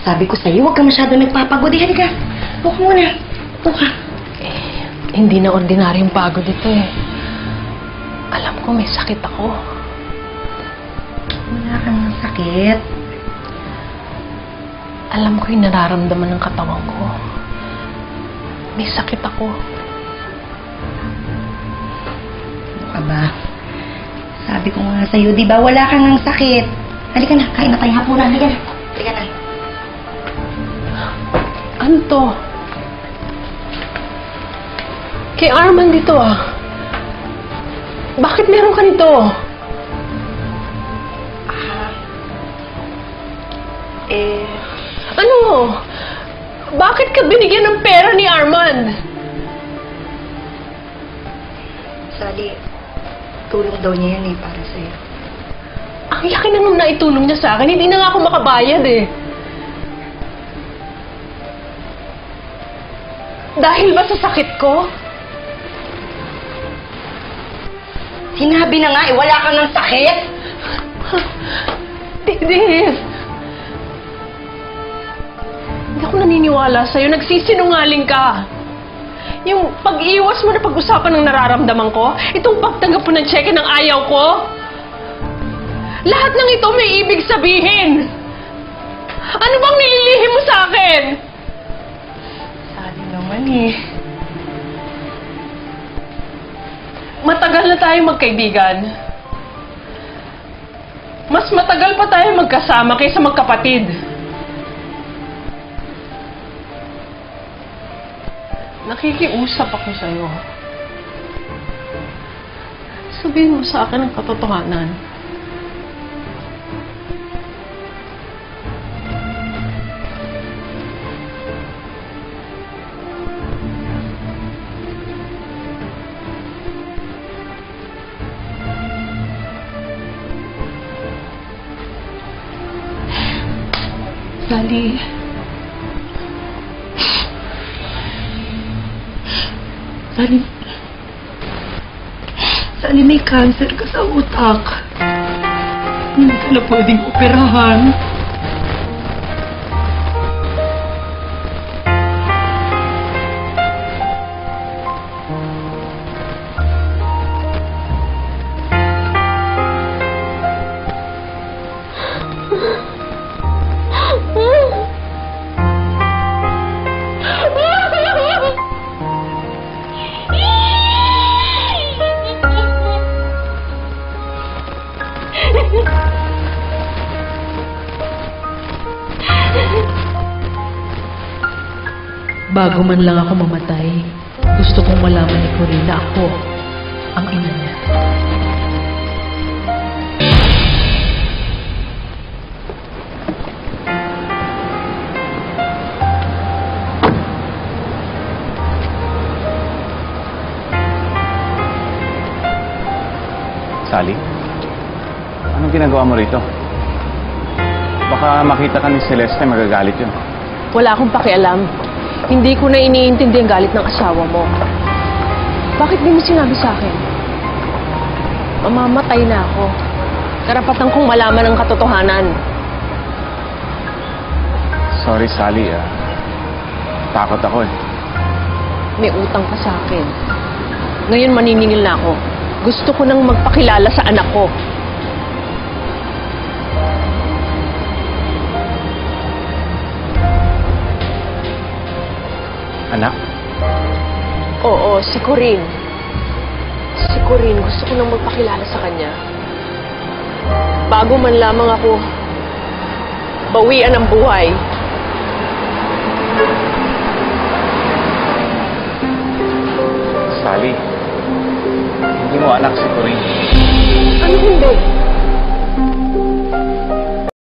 Sabi ko sa'yo, huwag ka masyado nagpapagod. Eh, halika. Buka muna. Buka. Eh, hindi na ordinaryong pagod ito eh. Alam ko may sakit ako. Wala kang sakit. Alam ko yung nararamdaman ng katawan ko. May sakit ako. Ano ka ba? Sabi ko nga sa'yo, di ba wala kang ang sakit? Halika na, kain na tayo hapunan. Halika na. Halika na. Ano to? Kay Arman dito ah. Bakit meron ka nito? Eh, Ano? Bakit ka binigyan ng pera ni Arman? Sally, tulong daw niya yan eh para sa'yo. Ang laki na nung naitulong niya sa akin. Hindi na nga ako makabayad eh. Dahil ba sa sakit ko? Sinabi na nga eh, wala kang ng sakit. Tidis! Hindi ako naniniwala sa'yo. Nagsisinungaling ka. Yung pag-iwas mo na pag-usapan ng nararamdaman ko, itong pagtanggap mo ng cheque ng ayaw ko, lahat ng ito may ibig sabihin. Ano bang nililihim mo sa akin? Naman eh. Matagal na tayong magkaibigan. Mas matagal pa tayo magkasama kaysa magkapatid. Nakikiusap ako sa'yo. Sabihin mo sa akin ang katotohanan. Sally. Sally. Sally, may cancer ka sa utak. Hindi ka na pwedeng operahan. Bago man lang ako mamatay, gusto kong malaman ni Corinne na ako ang ina niya. Sally? Anong ginagawa mo rito? Baka makita ka ni Celeste, magagalit yun. Wala akong pakialam. Hindi ko na iniintindi ang galit ng asawa mo. Bakit di mo sinabi sa akin? Mamamatay na ako. Karapatan kong malaman ang katotohanan. Sorry, Sally. Ah. Takot ako eh. May utang ka sa akin. Ngayon maniningil na ako. Gusto ko nang magpakilala sa anak ko. Anak? Oo, si Corinne. Si Corinne, gusto ko nang magpakilala sa kanya. Bago man lamang ako bawian ang buhay. Sally, hindi mo anak si Corinne. Ano hindi?